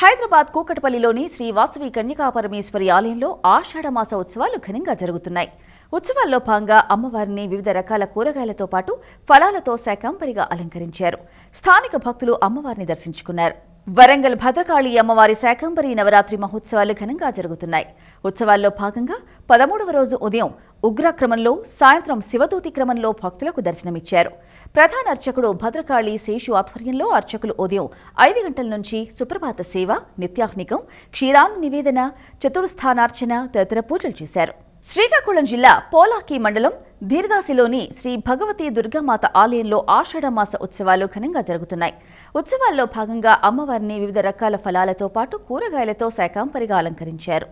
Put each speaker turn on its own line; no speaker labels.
హైదరాబాద్ కూకటపల్లిలోని శ్రీ వాసవి కన్యకాపరమేశ్వరి ఆలయంలో ఆషాఢమాస ఉత్సవాలు ఘనంగా జరుగుతున్నాయి. ఉత్సవాల్లో భాగంగా అమ్మవారిని వివిధ రకాల కూరగాయలతో పాటు ఫలాలతో శాకంబరిగా అలంకరించారు. స్థానిక భక్తులు అమ్మవారిని దర్శించుకున్నారు. వరంగల్ భద్రకాళి అమ్మవారి శాకంబరి నవరాత్రి మహోత్సవాలు ఘనంగా జరుగుతున్నాయి. ఉత్సవాల్లో భాగంగా పదమూడవ రోజు ఉదయం ఉగ్రక్రమంలో సాయంత్రం శివదూతి క్రమంలో భక్తులకు దర్శనమిచ్చారు. ప్రధాన అర్చకుడు భద్రకాళి శేషు ఆధ్వర్యంలో అర్చకులు ఉదయం ఐదు గంటల నుంచి సుప్రభాత సేవ నిత్యాహ్నికం క్షీరాన్ నివేదన చతుర్స్థానార్చన తదితర పూజలు చేశారు. శ్రీకాకుళం జిల్లా పోలాకి మండలం దీర్ఘాసిలోని శ్రీ భగవతి దుర్గామాత ఆలయంలో ఆషాఢమాస ఉత్సవాలు ఘనంగా జరుగుతున్నాయి. ఉత్సవాల్లో భాగంగా అమ్మవారిని వివిధ రకాల ఫలాలతో పాటు కూరగాయలతో శాకాంపరిగా అలంకరించారు.